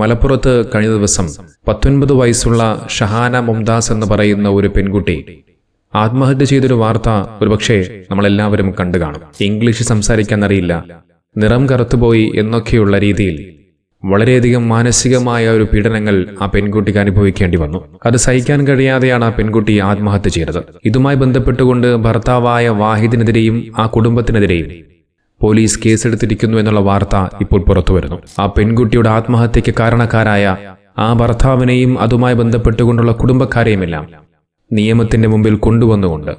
മലപ്പുറത്ത് കഴിഞ്ഞ ദിവസം പത്തൊൻപത് വയസ്സുള്ള ഷഹാന മുംതാസ് എന്ന് പറയുന്ന ഒരു പെൺകുട്ടി ആത്മഹത്യ ചെയ്തൊരു വാർത്ത ഒരുപക്ഷെ നമ്മളെല്ലാവരും കണ്ടു കാണും. ഇംഗ്ലീഷ് സംസാരിക്കാൻ അറിയില്ല നിറം കറുത്തുപോയി എന്നൊക്കെയുള്ള രീതിയിൽ വളരെയധികം മാനസികമായ ഒരു പീഡനങ്ങൾ ആ പെൺകുട്ടിക്ക് അനുഭവിക്കേണ്ടി വന്നു. അത് സഹിക്കാൻ കഴിയാതെയാണ് ആ പെൺകുട്ടി ആത്മഹത്യ ചെയ്തത്. ഇതുമായി ബന്ധപ്പെട്ടുകൊണ്ട് ഭർത്താവായ വാഹിദിനെതിരെയും ആ കുടുംബത്തിനെതിരെയും പോലീസ് കേസെടുത്തിരിക്കുന്നു എന്നുള്ള വാർത്ത ഇപ്പോൾ പുറത്തുവരുന്നു. ആ പെൺകുട്ടിയുടെ ആത്മഹത്യയ്ക്ക് കാരണക്കാരായ ആ ഭർത്താവിനെയും അതുമായി ബന്ധപ്പെട്ടുകൊണ്ടുള്ള കുടുംബക്കാരെയുമെല്ലാം നിയമത്തിന്റെ മുമ്പിൽ കൊണ്ടുവന്നുകൊണ്ട്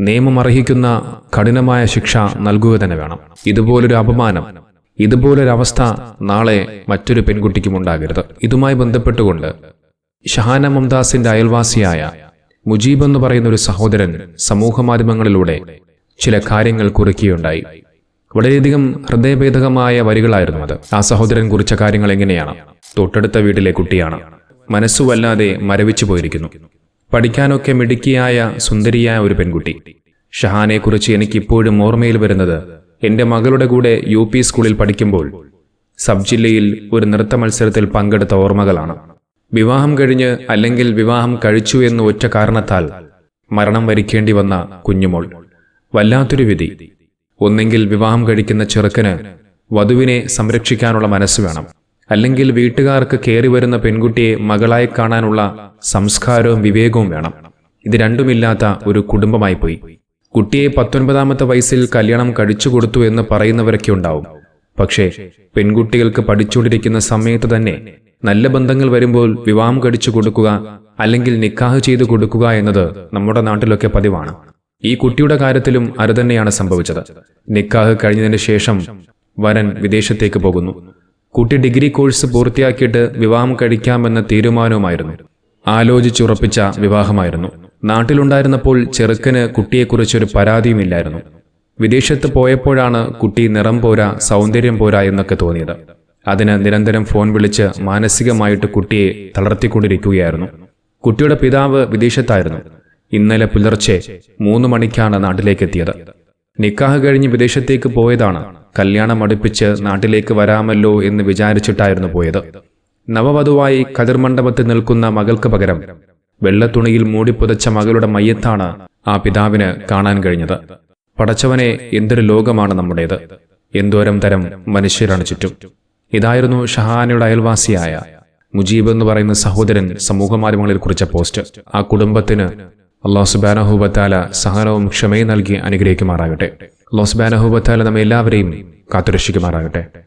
നിയമം അർഹിക്കുന്ന കഠിനമായ ശിക്ഷ നൽകുക തന്നെ വേണം. ഇതുപോലൊരു അപമാനം ഇതുപോലൊരവസ്ഥ നാളെ മറ്റൊരു പെൺകുട്ടിക്കും ഉണ്ടാകരുത്. ഇതുമായി ബന്ധപ്പെട്ടുകൊണ്ട് ഷഹാന മുംതാസിന്റെ അയൽവാസിയായ മുജീബ് എന്ന് പറയുന്ന ഒരു സഹോദരൻ സമൂഹ മാധ്യമങ്ങളിലൂടെ ചില കാര്യങ്ങൾ കുറിക്കുകയുണ്ടായി. വളരെയധികം ഹൃദയഭേദകമായ വരികളായിരുന്നു അത്. ആ സഹോദരൻ കുറിച്ച കാര്യങ്ങൾ എങ്ങനെയാണ്? തൊട്ടടുത്ത വീട്ടിലെ കുട്ടിയാണ്. മനസ്സുവല്ലാതെ മരവിച്ചു പോയിരിക്കുന്നു. പഠിക്കാനൊക്കെ മിടുക്കിയായ സുന്ദരിയായ ഒരു പെൺകുട്ടി. ഷഹാനെക്കുറിച്ച് എനിക്കിപ്പോഴും ഓർമ്മയിൽ വരുന്നത് എന്റെ മകളുടെ കൂടെ യു പി സ്കൂളിൽ പഠിക്കുമ്പോൾ സബ് ജില്ലയിൽ ഒരു നൃത്ത മത്സരത്തിൽ പങ്കെടുത്ത ഓർമ്മകളാണ്. വിവാഹം കഴിഞ്ഞ് അല്ലെങ്കിൽ വിവാഹം കഴിച്ചു എന്ന ഒറ്റ കാരണത്താൽ മരണം വരിക്കേണ്ടി വന്ന കുഞ്ഞുമോൾ. വല്ലാത്തൊരു വിധി. ഒന്നെങ്കിൽ വിവാഹം കഴിക്കുന്ന ചെറുക്കന് വധുവിനെ സംരക്ഷിക്കാനുള്ള മനസ്സ് വേണം. അല്ലെങ്കിൽ വീട്ടുകാർക്ക് കയറി വരുന്ന പെൺകുട്ടിയെ മകളായി കാണാനുള്ള സംസ്കാരവും വിവേകവും വേണം. ഇത് രണ്ടുമില്ലാത്ത ഒരു കുടുംബമായി പോയി. കുട്ടിയെ പത്തൊൻപതാമത്തെ വയസ്സിൽ കല്യാണം കഴിച്ചു കൊടുത്തു എന്ന് പറയുന്നവരൊക്കെ ഉണ്ടാവും. പക്ഷേ പെൺകുട്ടികൾക്ക് പഠിച്ചുകൊണ്ടിരിക്കുന്ന സമയത്ത് തന്നെ നല്ല ബന്ധങ്ങൾ വരുമ്പോൾ വിവാഹം കഴിച്ചു കൊടുക്കുക അല്ലെങ്കിൽ നിക്കാഹ് ചെയ്തു കൊടുക്കുക എന്നത് നമ്മുടെ നാട്ടിലൊക്കെ പതിവാണ്. ഈ കുട്ടിയുടെ കാര്യത്തിലും അത് തന്നെയാണ് സംഭവിച്ചത്. നിക്കാഹ് കഴിഞ്ഞതിന് ശേഷം വരൻ വിദേശത്തേക്ക് പോകുന്നു. കുട്ടി ഡിഗ്രി കോഴ്സ് പൂർത്തിയാക്കിയിട്ട് വിവാഹം കഴിക്കാമെന്ന തീരുമാനവുമായിരുന്നു. ആലോചിച്ചുറപ്പിച്ച വിവാഹമായിരുന്നു. നാട്ടിലുണ്ടായിരുന്നപ്പോൾ ചെറുക്കന് കുട്ടിയെക്കുറിച്ചൊരു പരാതിയുമില്ലായിരുന്നു. വിദേശത്ത് പോയപ്പോഴാണ് കുട്ടി നിറം പോരാ സൗന്ദര്യം പോരാ എന്നൊക്കെ തോന്നിയത്. അതിന് നിരന്തരം ഫോൺ വിളിച്ച് മാനസികമായിട്ട് കുട്ടിയെ തളർത്തിക്കൊണ്ടിരിക്കുകയായിരുന്നു. കുട്ടിയുടെ പിതാവ് വിദേശത്തായിരുന്നു. ഇന്നലെ പുലർച്ചെ മൂന്ന് മണിക്കാണ് നാട്ടിലേക്ക് എത്തിയത് നിക്കാഹ് കഴിഞ്ഞ് വിദേശത്തേക്ക് പോയതാണ് കല്യാണം അടുപ്പിച്ച് നാട്ടിലേക്ക് വരാമല്ലോ എന്ന് വിചാരിച്ചിട്ടായിരുന്നു പോയത്. നവവധുവായി കതിർമണ്ഡപത്തിൽ നിൽക്കുന്ന മകൾക്ക് പകരം വെള്ളത്തുണിയിൽ മൂടിപ്പുതച്ച മകളുടെ മയ്യത്താണ് ആ പിതാവിന് കാണാൻ കഴിഞ്ഞത്. പടച്ചവനെ എന്തൊരു ലോകമാണ് നമ്മുടേത്. എന്തോരം തരം മനുഷ്യരാണ് ചുറ്റും. ഇതായിരുന്നു ഷഹാനയുടെ അയൽവാസിയായ മുജീബ് എന്ന് പറയുന്ന സഹോദരൻ സമൂഹമാധ്യമങ്ങളിൽ കുറിച്ച പോസ്റ്റ്. ആ കുടുംബത്തിന് അള്ളാഹു സുബാനഹുബത്താല സഹനവും ക്ഷമയും നൽകി അനുഗ്രഹിക്കുമാറാകട്ടെ. അള്ളാഹു സുബാനഹുബത്താല നമ്മെ എല്ലാവരെയും കാത്തുരക്ഷിക്കുമാറാകട്ടെ.